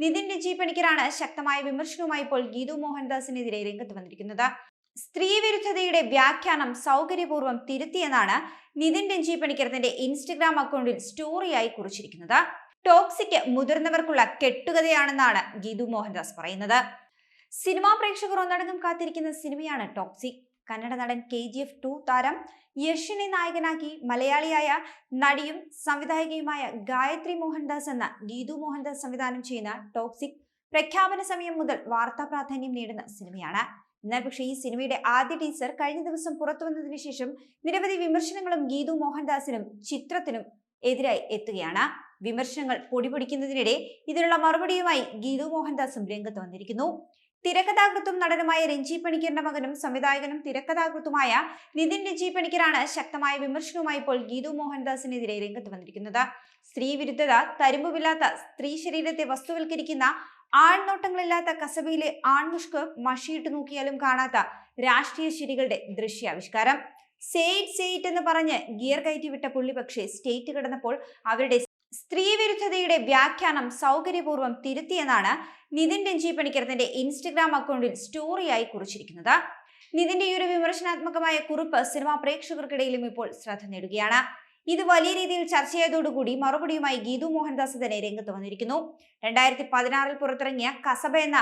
നിതിൻ രജി പണിക്കരാണ് ശക്തമായ വിമർശനവുമായി ഇപ്പോൾ ഗീതു മോഹൻദാസിനെതിരെ രംഗത്ത് വന്നിരിക്കുന്നത്. സ്ത്രീവിരുദ്ധതയുടെ വ്യാഖ്യാനം സൗകര്യപൂർവം തിരുത്തിയെന്നാണ് നിതിൻ രഞ്ജി പണിക്കർ തന്റെ ഇൻസ്റ്റഗ്രാം അക്കൗണ്ടിൽ സ്റ്റോറിയായി കുറിച്ചിരിക്കുന്നത്. ടോക്സിക് മുതിർന്നവർക്കുള്ള കെട്ടുകഥയാണെന്നാണ് ഗീതു മോഹൻദാസ് പറയുന്നത്. സിനിമാ പ്രേക്ഷകർ ഒന്നടങ്കം കാത്തിരിക്കുന്ന സിനിമയാണ് ടോക്സിക്. കന്നഡ നടൻ കെ ജി എഫ് ടു താരം യഷിനെ നായകനാക്കി മലയാളിയായ നടിയും സംവിധായികയുമായ ഗായത്രി മോഹൻദാസ് എന്ന ഗീതു മോഹൻദാസ് സംവിധാനം ചെയ്യുന്ന ടോക്സിക് പ്രഖ്യാപന സമയം മുതൽ വാർത്താ പ്രാധാന്യം നേടുന്ന സിനിമയാണ്. എന്നാൽ പക്ഷേ ഈ സിനിമയുടെ ആദ്യ ടീസർ കഴിഞ്ഞ ദിവസം പുറത്തു വന്നതിന് ശേഷം നിരവധി വിമർശനങ്ങളും ഗീതു മോഹൻദാസിനും ചിത്രത്തിനും എതിരായി എത്തുകയാണ്. വിമർശനങ്ങൾ പൊടിപൊടിക്കുന്നതിനിടെ ഇതിനുള്ള മറുപടിയുമായി ഗീതു മോഹൻദാസും രംഗത്ത് വന്നിരിക്കുന്നു. തിരക്കഥാകൃത്തും നടനുമായ രഞ്ജി പണിക്കറിന്റെ മകനും സംവിധായകനും തിരക്കഥാകൃത്തുമായ നിതിൻ രഞ്ജി പണിക്കറാണ് ശക്തമായ വിമർശനവുമായി ഇപ്പോൾ ഗീതു മോഹൻദാസിനെതിരെ രംഗത്ത് വന്നിരിക്കുന്നത്. സ്ത്രീ വിരുദ്ധത തരുമ്പുമില്ലാത്ത സ്ത്രീ ശരീരത്തെ വസ്തുവൽക്കരിക്കുന്ന ആൺനോട്ടങ്ങളില്ലാത്ത കസബയിലെ ആൺമുഷ്ക് മഷിയിട്ട് നോക്കിയാലും കാണാത്ത രാഷ്ട്രീയ ശരികളുടെ ദൃശ്യാവിഷ്കാരം. സേറ്റ് സേറ്റ് എന്ന് പറഞ്ഞ് ഗിയർ കയറ്റി വിട്ട പുള്ളി പക്ഷേ സ്റ്റേറ്റ് കിടന്നപ്പോൾ അവരുടെ സ്ത്രീവിരുദ്ധതയുടെ വ്യാഖ്യാനം സൗകര്യപൂർവം തിരുത്തിയെന്നാണ് നിതിൻ രഞ്ജി പണിക്കരത്തിന്റെ ഇൻസ്റ്റഗ്രാം അക്കൗണ്ടിൽ സ്റ്റോറിയായി കുറിച്ചിരിക്കുന്നത്. നിതിന്റെ ഈ ഒരു വിമർശനാത്മകമായ കുറിപ്പ് സിനിമാ പ്രേക്ഷകർക്കിടയിലും ഇപ്പോൾ ശ്രദ്ധ നേടുകയാണ്. ഇത് വലിയ രീതിയിൽ ചർച്ചയായതോടുകൂടി മറുപടിയുമായി ഗീതു മോഹൻദാസ് തന്നെ രംഗത്ത് വന്നിരിക്കുന്നു. രണ്ടായിരത്തി പതിനാറിൽ പുറത്തിറങ്ങിയ കസബ എന്ന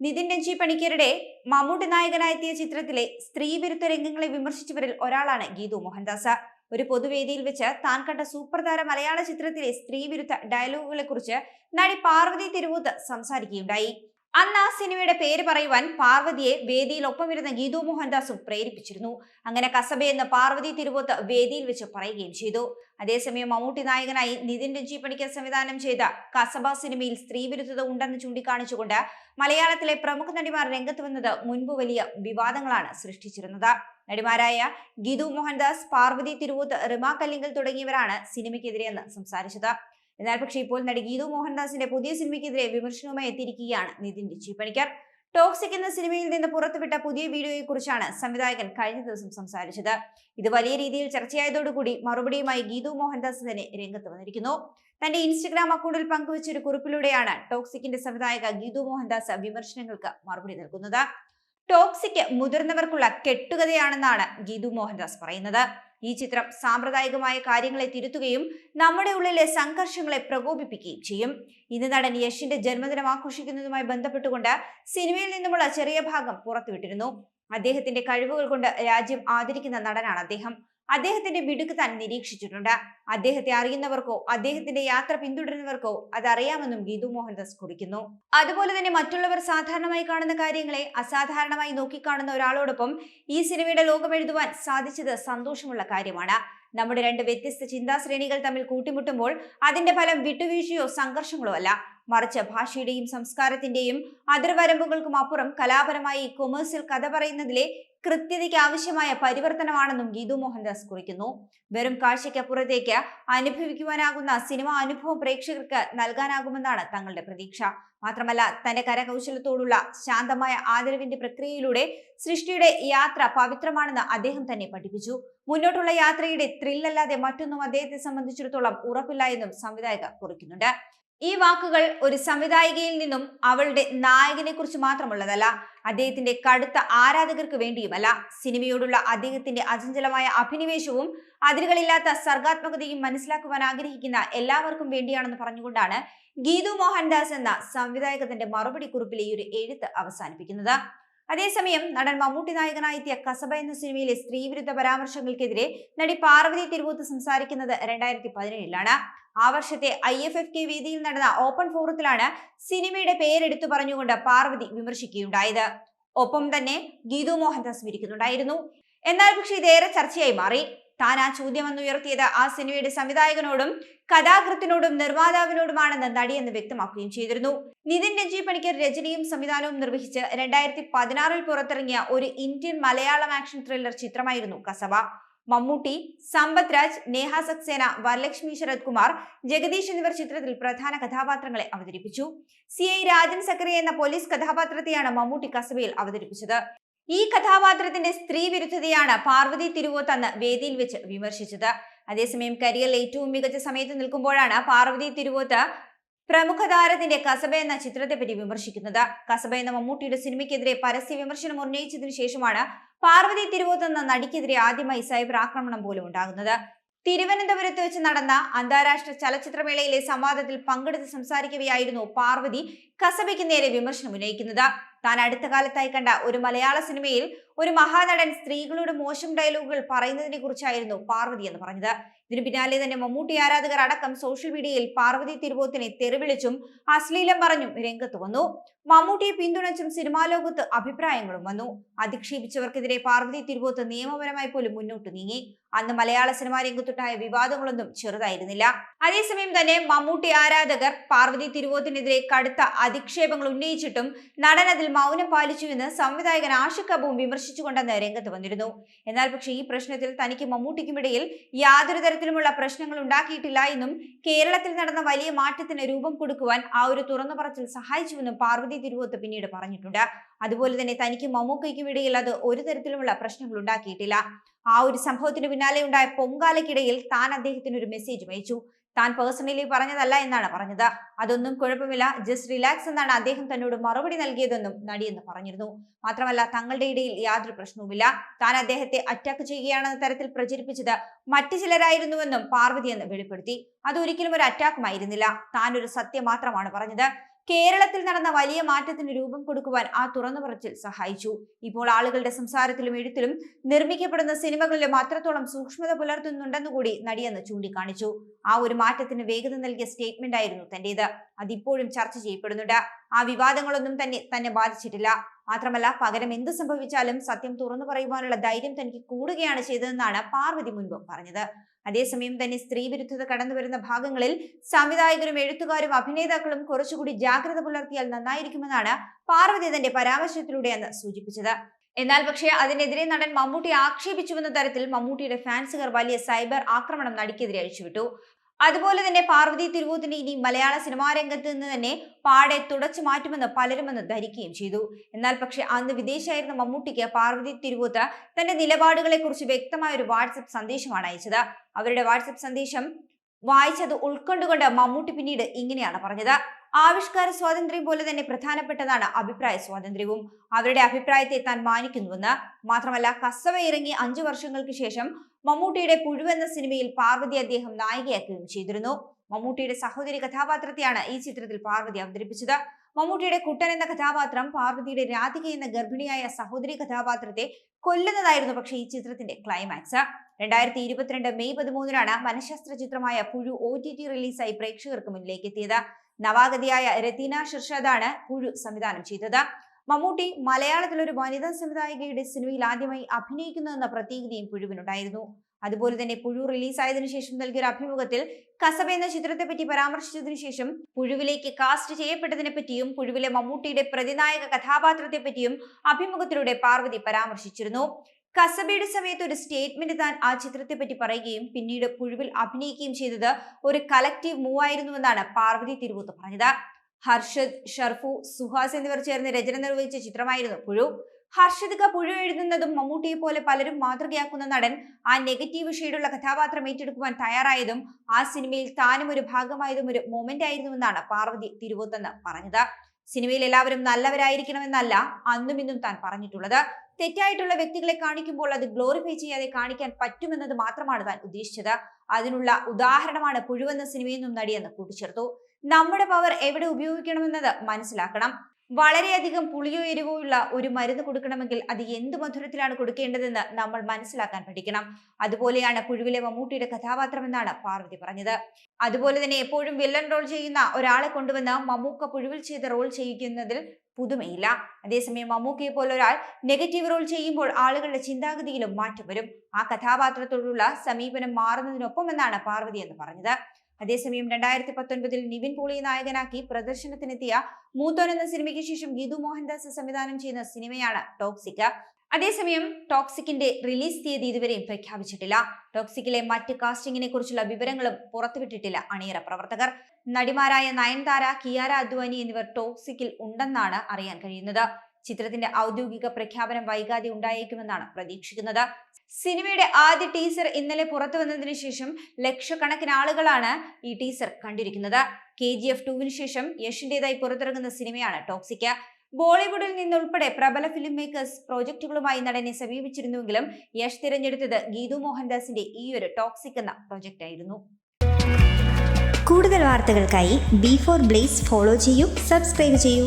നിതിൻ രഞ്ജി പണിക്കരുടെ മമ്മൂട്ടി നായകനായെത്തിയ ചിത്രത്തിലെ സ്ത്രീ സ്ത്രീവിരുദ്ധ രംഗങ്ങളെ വിമർശിച്ചവരിൽ ഒരാളാണ് ഗീതു മോഹൻദാസ്. ഒരു പൊതുവേദിയിൽ വെച്ച് താൻ കണ്ട സൂപ്പർ താര മലയാള ചിത്രത്തിലെ സ്ത്രീവിരുദ്ധ ഡയലോഗുകളെ കുറിച്ച് നടി പാർവതി തിരുവൂത്ത് സംസാരിക്കുകയുണ്ടായി. അന്ന് ആ സിനിമയുടെ പേര് പറയുവാൻ പാർവതിയെ വേദിയിൽ ഒപ്പമിരുന്ന ഗീതു മോഹൻദാസും പ്രേരിപ്പിച്ചിരുന്നു. അങ്ങനെ കസബയെന്ന് പാർവതി തിരുവോത്ത് വേദിയിൽ വെച്ച് പറയുകയും ചെയ്തു. അതേസമയം മമ്മൂട്ടി നായകനായി നിതിൻ രഞ്ജി പണിക്കർ സംവിധാനം ചെയ്ത കസബ സിനിമയിൽ സ്ത്രീവിരുദ്ധത ഉണ്ടെന്ന് ചൂണ്ടിക്കാണിച്ചുകൊണ്ട് മലയാളത്തിലെ പ്രമുഖ നടിമാർ രംഗത്ത് വന്നത് മുൻപ് വലിയ വിവാദങ്ങളാണ് സൃഷ്ടിച്ചിരുന്നത്. നടിമാരായ ഗീതു മോഹൻദാസ് പാർവതി തിരുവൂത്ത് റിമ കല്ലിങ്കൽ തുടങ്ങിയവരാണ് സിനിമയ്ക്കെതിരെയെന്ന് സംസാരിച്ചത്. എന്നാൽ പക്ഷേ ഇപ്പോൾ നടി ഗീതു മോഹൻദാസിന്റെ പുതിയ സിനിമയ്ക്കെതിരെ വിമർശനവുമായി എത്തിയിരിക്കുകയാണ് നിതിൻ രഞ്ജി പണിക്കർ. ടോക്സിക് എന്ന സിനിമയിൽ നിന്ന് പുറത്തുവിട്ട പുതിയ വീഡിയോയെ കുറിച്ചാണ് സംവിധായകൻ കഴിഞ്ഞ ദിവസം സംസാരിച്ചത്. ഇത് വലിയ രീതിയിൽ ചർച്ചയായതോടുകൂടി മറുപടിയുമായി ഗീതു മോഹൻദാസ് തന്നെ രംഗത്ത് വന്നിരിക്കുന്നു. തന്റെ ഇൻസ്റ്റഗ്രാം അക്കൗണ്ടിൽ പങ്കുവച്ച ഒരു കുറിപ്പിലൂടെയാണ് ടോക്സിക്കിന്റെ സംവിധായക ഗീതു മോഹൻദാസ് വിമർശനങ്ങൾക്ക് മറുപടി നൽകുന്നത്. ടോക്സിക് മുതിർന്നവർക്കുള്ള കെട്ടുകഥയാണെന്നാണ് ഗീതു മോഹൻദാസ് പറയുന്നത്. ഈ ചിത്രം സാമ്പ്രദായികമായ കാര്യങ്ങളെ തിരുത്തുകയും നമ്മുടെ ഉള്ളിലെ സംഘർഷങ്ങളെ പ്രകോപിപ്പിക്കുകയും ചെയ്യും. ഇന്ന് നടൻ യഷിന്റെ ജന്മദിനം ആഘോഷിക്കുന്നതുമായി ബന്ധപ്പെട്ടുകൊണ്ട് സിനിമയിൽ നിന്നുമുള്ള ചെറിയ ഭാഗം പുറത്തുവിട്ടിരുന്നു. അദ്ദേഹത്തിന്റെ കഴിവുകൾ കൊണ്ട് രാജ്യം ആദരിക്കുന്ന നടനാണ് അദ്ദേഹം. അദ്ദേഹത്തിന്റെ മിടുക്ക് താൻ നിരീക്ഷിച്ചിട്ടുണ്ട്. അദ്ദേഹത്തെ അറിയുന്നവർക്കോ അദ്ദേഹത്തിന്റെ യാത്ര പിന്തുടരുന്നവർക്കോ അതറിയാമെന്നും ഗീതു മോഹൻദാസ് കുറിക്കുന്നു. അതുപോലെ തന്നെ മറ്റുള്ളവർ സാധാരണമായി കാണുന്ന കാര്യങ്ങളെ അസാധാരണമായി നോക്കിക്കാണുന്ന ഒരാളോടൊപ്പം ഈ സിനിമയുടെ ലോകം എഴുതുവാൻ സാധിച്ചത് സന്തോഷമുള്ള കാര്യമാണ്. നമ്മുടെ രണ്ട് വ്യത്യസ്ത ചിന്താശ്രേണികൾ തമ്മിൽ കൂട്ടിമുട്ടുമ്പോൾ അതിന്റെ ഫലം വിട്ടുവീഴ്ചയോ സംഘർഷങ്ങളോ അല്ല. മറിച്ച് ഭാഷയുടെയും സംസ്കാരത്തിന്റെയും അതിർവരമ്പുകൾക്കും അപ്പുറം കലാപരമായി കൊമേഴ്സ്യൽ കഥ പറയുന്നതിലെ കൃത്യതയ്ക്ക് ആവശ്യമായ പരിവർത്തനമാണെന്നും ഗീതു മോഹൻദാസ് കുറിക്കുന്നു. വെറും കാഴ്ചയ്ക്കപ്പുറത്തേക്ക് അനുഭവിക്കുവാനാകുന്ന സിനിമാ അനുഭവം പ്രേക്ഷകർക്ക് നൽകാനാകുമെന്നാണ് തങ്ങളുടെ പ്രതീക്ഷ. മാത്രമല്ല തന്റെ കരകൗശലത്തോടുള്ള ശാന്തമായ ആദരവിന്റെ പ്രക്രിയയിലൂടെ സൃഷ്ടിയുടെ യാത്ര പവിത്രമാണെന്ന് അദ്ദേഹം തന്നെ പഠിപ്പിച്ചു. മുന്നോട്ടുള്ള യാത്രയുടെ ത്രില്ലല്ലാതെ മറ്റൊന്നും അദ്ദേഹത്തെ സംബന്ധിച്ചിടത്തോളം ഉറപ്പില്ല എന്നും സംവിധായക കുറിക്കുന്നുണ്ട്. ഈ വാക്കുകൾ ഒരു സംവിധായികയിൽ നിന്നും അവളുടെ നായകനെ കുറിച്ച് മാത്രമുള്ളതല്ല അദ്ദേഹത്തിന്റെ കടുത്ത ആരാധകർക്ക് വേണ്ടിയുമല്ല. സിനിമയോടുള്ള അദ്ദേഹത്തിന്റെ അചഞ്ചലമായ അഭിനിവേശവും അതിരുകളില്ലാത്ത സർഗാത്മകതയും മനസ്സിലാക്കുവാൻ ആഗ്രഹിക്കുന്ന എല്ലാവർക്കും വേണ്ടിയാണെന്ന് പറഞ്ഞുകൊണ്ടാണ് ഗീതു മോഹൻദാസ് എന്ന സംവിധായകത്തിന്റെ മറുപടി കുറിപ്പിലെ ഈ ഒരു എഴുത്ത് അവസാനിപ്പിക്കുന്നത്. അതേസമയം നടൻ മമ്മൂട്ടി നായകനായെത്തിയ കസബ എന്ന സിനിമയിലെ സ്ത്രീവിരുദ്ധ പരാമർശങ്ങൾക്കെതിരെ നടി പാർവതി തിരുവൂത്ത് സംസാരിക്കുന്നത് രണ്ടായിരത്തി പതിനേഴിലാണ് ആ വർഷത്തെ ഐ എഫ് എഫ് കെ വേദിയിൽ നടന്ന ഓപ്പൺ ഫോറത്തിലാണ് സിനിമയുടെ പേരെടുത്തു പറഞ്ഞുകൊണ്ട് പാർവതി വിമർശിക്കുകയുണ്ടായത്. ഒപ്പം തന്നെ ഗീതു മോഹൻദാസ് വിരിക്കുന്നുണ്ടായിരുന്നു. എന്നാൽ പക്ഷേ ഇതേറെ ചർച്ചയായി മാറി. താൻ ആ ചോദ്യം ഉയർത്തിയത് ആ സിനിമയുടെ സംവിധായകനോടും കഥാകൃത്തിനോടും നിർമ്മാതാവിനോടുമാണെന്ന് നടിയെന്ന് വ്യക്തമാക്കുകയും ചെയ്തിരുന്നു. നിതിൻ രഞ്ജി പണിക്കർ രചനയും സംവിധാനവും നിർവഹിച്ച് രണ്ടായിരത്തി പതിനാറിൽ പുറത്തിറങ്ങിയ ഒരു ഇന്ത്യൻ മലയാളം ആക്ഷൻ ത്രില്ലർ ചിത്രമായിരുന്നു കസവ. മമ്മൂട്ടി സമ്പത് രാജ് നേഹ സക്സേന വരലക്ഷ്മി ശരത് കുമാർ ജഗദീഷ് എന്നിവർ ചിത്രത്തിൽ പ്രധാന കഥാപാത്രങ്ങളെ അവതരിപ്പിച്ചു. സി ഐ രാജൻ സക്കറി എന്ന പോലീസ് കഥാപാത്രത്തെയാണ് മമ്മൂട്ടി കസബയിൽ അവതരിപ്പിച്ചത്. ഈ കഥാപാത്രത്തിന്റെ സ്ത്രീ വിരുദ്ധതയാണ് പാർവതി തിരുവോത്ത് അന്ന് വേദിയിൽ വെച്ച് വിമർശിച്ചത്. അതേസമയം കരിയറിൽ ഏറ്റവും മികച്ച സമയത്ത് നിൽക്കുമ്പോഴാണ് പാർവതി തിരുവോത്ത് പ്രമുഖ താരത്തിന്റെ കസബ എന്ന ചിത്രത്തെപ്പറ്റി വിമർശിക്കുന്നത്. കസബ എന്ന മമ്മൂട്ടിയുടെ സിനിമയ്ക്കെതിരെ പരസ്യ വിമർശനം ഉന്നയിച്ചതിനു ശേഷമാണ് പാർവതി തിരുവോത്ത് എന്ന നടിക്കെതിരെ ആദ്യമായി സൈബർ ആക്രമണം പോലും ഉണ്ടാകുന്നത്. തിരുവനന്തപുരത്ത് വെച്ച് നടന്ന അന്താരാഷ്ട്ര ചലച്ചിത്രമേളയിലെ സംവാദത്തിൽ പങ്കെടുത്ത് സംസാരിക്കവെയായിരുന്നു പാർവതി കസബയ്ക്ക് നേരെ വിമർശനം ഉന്നയിക്കുന്നത്. താൻ അടുത്ത കാലത്തായി കണ്ട ഒരു മലയാള സിനിമയിൽ ഒരു മഹാനടൻ സ്ത്രീകളുടെ മോശം ഡയലോഗുകൾ പറയുന്നതിനെ കുറിച്ചായിരുന്നു പാർവതി എന്ന് പറഞ്ഞത്. ഇതിനു പിന്നാലെ തന്നെ മമ്മൂട്ടി ആരാധകർ അടക്കം സോഷ്യൽ മീഡിയയിൽ പാർവതി തിരുവോത്തിനെ തെറിവിളിച്ചും അശ്ലീലം പറഞ്ഞും രംഗത്ത് വന്നു. മമ്മൂട്ടിയെ പിന്തുണച്ചും സിനിമാ ലോകത്ത് അഭിപ്രായങ്ങളും വന്നു. അധിക്ഷേപിച്ചവർക്കെതിരെ പാർവതി തിരുവോത്ത് നിയമപരമായി പോലും മുന്നോട്ട് നീങ്ങി. അന്ന് മലയാള സിനിമാ രംഗത്തുണ്ടായ വിവാദങ്ങളൊന്നും ചെറുതായിരുന്നില്ല. അതേസമയം തന്നെ മമ്മൂട്ടി ആരാധകർ പാർവതി തിരുവോത്തിനെതിരെ കടുത്ത അധിക്ഷേപങ്ങൾ ഉന്നയിച്ചിട്ടും നടൻ അതിൽ മൗനം പാലിച്ചുവെന്ന് സംവിധായകൻ ആഷിഖ് അബുവും വിമർശിച്ചുകൊണ്ടെന്ന് രംഗത്ത് വന്നിരുന്നു. എന്നാൽ പക്ഷേ ഈ പ്രശ്നത്തിൽ തനിക്ക് മമ്മൂട്ടിക്കുമിടയിൽ യാതൊരു തരത്തിലുമുള്ള പ്രശ്നങ്ങൾ ഉണ്ടാക്കിയിട്ടില്ല എന്നും കേരളത്തിൽ നടന്ന വലിയ മാറ്റത്തിന് രൂപം കൊടുക്കുവാൻ ആ ഒരു തുറന്നു പറച്ചിൽ സഹായിച്ചുവെന്നും പാർവതി തിരുവോത്ത് പിന്നീട് പറഞ്ഞിട്ടുണ്ട്. അതുപോലെ തന്നെ തനിക്ക് മമ്മൂക്കയ്ക്കും ഇടയിൽ അത് ഒരു തരത്തിലുമുള്ള പ്രശ്നങ്ങൾ ഉണ്ടാക്കിയിട്ടില്ല. ആ ഒരു സംഭവത്തിന് പിന്നാലെ ഉണ്ടായ പൊങ്കാലയ്ക്കിടയിൽ താൻ അദ്ദേഹത്തിന് ഒരു മെസ്സേജ് അയച്ചു. താൻ പേഴ്സണലി പറഞ്ഞതല്ല എന്നാണ് പറഞ്ഞത്. അതൊന്നും കുഴപ്പമില്ല. ജസ്റ്റ് റിലാക്സ് എന്നാണ് അദ്ദേഹം തന്നോട് മറുപടി നൽകിയതെന്നും നടിയെന്ന് പറഞ്ഞിരുന്നു. മാത്രമല്ല തങ്ങളുടെ ഇടയിൽ യാതൊരു പ്രശ്നവുമില്ല. താൻ അദ്ദേഹത്തെ അറ്റാക്ക് ചെയ്യുകയാണെന്ന തരത്തിൽ പ്രചരിപ്പിച്ചത് മറ്റു ചിലരായിരുന്നുവെന്നും പാർവതി എന്ന് വെളിപ്പെടുത്തി. അതൊരിക്കലും ഒരു അറ്റാക്കുമായിരുന്നില്ല താൻ ഒരു സത്യം മാത്രമാണ് പറഞ്ഞത്. കേരളത്തിൽ നടന്ന വലിയ മാറ്റത്തിന് രൂപം കൊടുക്കുവാൻ ആ തുറന്നു പറച്ചിൽ സഹായിച്ചു. ഇപ്പോൾ ആളുകളുടെ സംസാരത്തിലും എഴുത്തിലും നിർമ്മിക്കപ്പെടുന്ന സിനിമകളിലും അത്രത്തോളം സൂക്ഷ്മത പുലർത്തുന്നുണ്ടെന്ന് കൂടി നടിയെന്ന് ചൂണ്ടിക്കാണിച്ചു. ആ ഒരു മാറ്റത്തിന് വേഗത നൽകിയ സ്റ്റേറ്റ്മെന്റ് ആയിരുന്നു തന്റേത്. അതിപ്പോഴും ചർച്ച ചെയ്യപ്പെടുന്നുണ്ട്. ആ വിവാദങ്ങളൊന്നും തന്നെ തന്നെ ബാധിച്ചിട്ടില്ല. മാത്രമല്ല പകരം എന്ത് സംഭവിച്ചാലും സത്യം തുറന്നു പറയുവാനുള്ള ധൈര്യം തനിക്ക് കൂടുകയാണ് ചെയ്തതെന്നാണ് പാർവതി മുൻപ് പറഞ്ഞത്. അതേസമയം തന്നെ സ്ത്രീ വിരുദ്ധത കടന്നുവരുന്ന ഭാഗങ്ങളിൽ സംവിധായകരും എഴുത്തുകാരും അഭിനേതാക്കളും കുറച്ചുകൂടി ജാഗ്രത പുലർത്തിയാൽ നന്നായിരിക്കുമെന്നാണ് പാർവതി തന്റെ പരാമർശത്തിലൂടെ അന്ന് സൂചിപ്പിച്ചത്. എന്നാൽ പക്ഷേ അതിനെതിരെ നടൻ മമ്മൂട്ടി ആക്ഷേപിച്ചുവെന്ന തരത്തിൽ മമ്മൂട്ടിയുടെ ഫാൻസുകാർ വലിയ സൈബർ ആക്രമണം നടിക്കെതിരെ അഴിച്ചുവിട്ടു. അതുപോലെ തന്നെ പാർവതി തിരുവോത്തിനെ ഇനി മലയാള സിനിമാ രംഗത്ത് നിന്ന് തന്നെ പാടെ തുടച്ചു മാറ്റുമെന്ന് പലരുമെന്ന് ധരിക്കുകയും ചെയ്തു. എന്നാൽ പക്ഷെ അന്ന് വിദേശായിരുന്ന മമ്മൂട്ടിക്ക് പാർവതി തിരുവോത്ത് തന്റെ നിലപാടുകളെ കുറിച്ച് വ്യക്തമായ ഒരു വാട്സപ്പ് സന്ദേശമാണ് അയച്ചത്. അവരുടെ വാട്സപ്പ് സന്ദേശം വായിച്ചത് ഉൾക്കൊണ്ടുകൊണ്ട് മമ്മൂട്ടി പിന്നീട് ഇങ്ങനെയാണ് പറഞ്ഞത്. ആവിഷ്കാര സ്വാതന്ത്ര്യം പോലെ തന്നെ പ്രധാനപ്പെട്ടതാണ് അഭിപ്രായ സ്വാതന്ത്ര്യവും. അവരുടെ അഭിപ്രായത്തെ താൻ മാനിക്കുന്നുവെന്ന് മാത്രമല്ല കസവ ഇറങ്ങി അഞ്ചു വർഷങ്ങൾക്ക് ശേഷം മമ്മൂട്ടിയുടെ പുഴുവെന്ന സിനിമയിൽ പാർവതി അദ്ദേഹം നായികയാക്കുകയും ചെയ്തിരുന്നു. മമ്മൂട്ടിയുടെ സഹോദരി കഥാപാത്രത്തെയാണ് ഈ ചിത്രത്തിൽ പാർവതി അവതരിപ്പിച്ചത്. മമ്മൂട്ടിയുടെ കുട്ടൻ എന്ന കഥാപാത്രം പാർവതിയുടെ രാധിക എന്ന ഗർഭിണിയായ സഹോദരി കഥാപാത്രത്തെ കൊല്ലുന്നതായിരുന്നു പക്ഷേ ഈ ചിത്രത്തിന്റെ ക്ലൈമാക്സ് രണ്ടായിരത്തി ഇരുപത്തിരണ്ട് മെയ് പതിമൂന്നിനാണ് മനഃശാസ്ത്ര ചിത്രമായ പുഴു ഒ ടി ടി റിലീസായി പ്രേക്ഷകർക്ക് മുന്നിലേക്ക് എത്തിയത്. നവാഗതിയായ രതീന ഷിർഷാദാണ് പുഴു സംവിധാനം ചെയ്തത്. മമ്മൂട്ടി മലയാളത്തിൽ ഒരു വനിതാ സംവിധായികയുടെ സിനിമയിൽ ആദ്യമായി അഭിനയിക്കുന്നുവെന്ന പ്രത്യേകതയും പുഴുവിനുണ്ടായിരുന്നു അതുപോലെ തന്നെ പുഴു റിലീസായതിനു ശേഷം നൽകിയ ഒരു അഭിമുഖത്തിൽ കസബ എന്ന ചിത്രത്തെ പറ്റി പരാമർശിച്ചതിനു ശേഷം പുഴുവിലേക്ക് കാസ്റ്റ് ചെയ്യപ്പെട്ടതിനെ പറ്റിയും പുഴുവിലെ മമ്മൂട്ടിയുടെ പ്രതിനായക കഥാപാത്രത്തെ പറ്റിയും അഭിമുഖത്തിലൂടെ പാർവതി പരാമർശിച്ചിരുന്നു. കസബയുടെ സമയത്ത് ഒരു സ്റ്റേറ്റ്മെന്റ് താൻ ആ ചിത്രത്തെ പറ്റി പറയുകയും പിന്നീട് പുഴുവിൽ അഭിനയിക്കുകയും ചെയ്തത് ഒരു കലക്റ്റീവ് മൂവ് ആയിരുന്നുവെന്നാണ് പാർവതി തിരുവൂത്ത് പറഞ്ഞത്. ഹർഷദ് ഷർഫു സുഹാസ് എന്നിവർ ചേർന്ന് രചന നിർവഹിച്ച ചിത്രമായിരുന്നു പുഴു ഹർഷദ്ക പുഴു എഴുതുന്നതും മമ്മൂട്ടിയെ പോലെ പലരും മാതൃകയാക്കുന്ന നടൻ ആ നെഗറ്റീവ് ഷെയ്ഡുള്ള കഥാപാത്രം ഏറ്റെടുക്കുവാൻ തയ്യാറായതും ആ സിനിമയിൽ താനും ഒരു ഭാഗമായതും ഒരു മൊമെന്റ് ആയിരുന്നുവെന്നാണ് പാർവതി തിരുവോത്തെന്ന് പറഞ്ഞത്. സിനിമയിൽ എല്ലാവരും നല്ലവരായിരിക്കണമെന്നല്ല അന്നും ഇന്നും താൻ പറഞ്ഞിട്ടുള്ളത്. തെറ്റായിട്ടുള്ള വ്യക്തികളെ കാണിക്കുമ്പോൾ അത് ഗ്ലോറിഫൈ ചെയ്യാതെ കാണിക്കാൻ പറ്റുമെന്നത് മാത്രമാണ് താൻ ഉദ്ദേശിച്ചത്. അതിനുള്ള ഉദാഹരണമാണ് പുഴുവെന്ന സിനിമയെന്നും നടിയെന്ന് കൂട്ടിച്ചേർത്തു. നമ്മുടെ പവർ എവിടെ ഉപയോഗിക്കണമെന്നത് മനസ്സിലാക്കണം. വളരെയധികം പുളിയോ എരിവോ ഉള്ള ഒരു മരുന്ന് കൊടുക്കണമെങ്കിൽ അത് എന്ത് മധുരത്തിലാണ് കൊടുക്കേണ്ടതെന്ന് നമ്മൾ മനസ്സിലാക്കാൻ പഠിക്കണം. അതുപോലെയാണ് പുഴുവിലെ മമ്മൂട്ടിയുടെ കഥാപാത്രം എന്നാണ് പാർവതി പറഞ്ഞത്. അതുപോലെ തന്നെ എപ്പോഴും വില്ലൻ റോൾ ചെയ്യുന്ന ഒരാളെ കൊണ്ടുവന്ന് മമ്മൂക്ക പുഴുവിൽ ചെയ്ത റോൾ ചെയ്യിക്കുന്നതിൽ പുതുമയില്ല. അതേസമയം മമ്മൂക്കയെ പോലെ ഒരാൾ നെഗറ്റീവ് റോൾ ചെയ്യുമ്പോൾ ആളുകളുടെ ചിന്താഗതിയിലും മാറ്റം വരും. ആ കഥാപാത്രത്തോടുള്ള സമീപനം മാറുന്നതിനൊപ്പം എന്നാണ് പാർവതി എന്ന് പറഞ്ഞത്. അതേസമയം രണ്ടായിരത്തി പത്തൊൻപതിൽ നിവിൻ പോളി നായകനാക്കി പ്രദർശനത്തിനെത്തിയ മൂത്തോൻ എന്ന സിനിമയ്ക്ക് ശേഷം ഗീതു മോഹൻദാസ് സംവിധാനം ചെയ്യുന്ന സിനിമയാണ് ടോക്സിക് അതേസമയം ടോക്സിക്കിന്റെ റിലീസ് തീയതി ഇതുവരെയും പ്രഖ്യാപിച്ചിട്ടില്ല. ടോക്സിക്കിലെ മറ്റ് കാസ്റ്റിംഗിനെ കുറിച്ചുള്ള വിവരങ്ങളും പുറത്തുവിട്ടിട്ടില്ല അണിയറ പ്രവർത്തകർ. നടിമാരായ നയൻതാര കിയാര അദ്വാനി എന്നിവർ ടോക്സിക്കിൽ ഉണ്ടെന്നാണ് അറിയാൻ കഴിയുന്നത്. ചിത്രത്തിന്റെ ഔദ്യോഗിക പ്രഖ്യാപനം വൈകാതെ ഉണ്ടായേക്കുമെന്നാണ് പ്രതീക്ഷിക്കുന്നത്. സിനിമയുടെ ആദ്യ ടീസർ ഇന്നലെ പുറത്തു വന്നതിന് ശേഷം ലക്ഷക്കണക്കിന് ആളുകളാണ് ഈ ടീസർ കണ്ടിരിക്കുന്നത്. കെ ജി എഫ് ടുവിന് ശേഷം യശിന്റേതായി പുറത്തിറങ്ങുന്ന സിനിമയാണ് ടോക്സിക്ക. ബോളിവുഡിൽ നിന്നുൾപ്പെടെ പ്രബല ഫിലിം മേക്കേഴ്സ് പ്രോജക്റ്റുകളുമായി നടനെ സമീപിച്ചിരുന്നുവെങ്കിലും യഷ് തിരഞ്ഞെടുത്തത് ഗീതു മോഹൻദാസിന്റെ ഈയൊരു ടോക്സിക് എന്ന പ്രോജക്റ്റ് ആയിരുന്നു. കൂടുതൽ വാർത്തകൾക്കായി ബി ഫോർ ബ്ലേസ് ഫോളോ ചെയ്യൂ സബ്സ്ക്രൈബ് ചെയ്യൂ.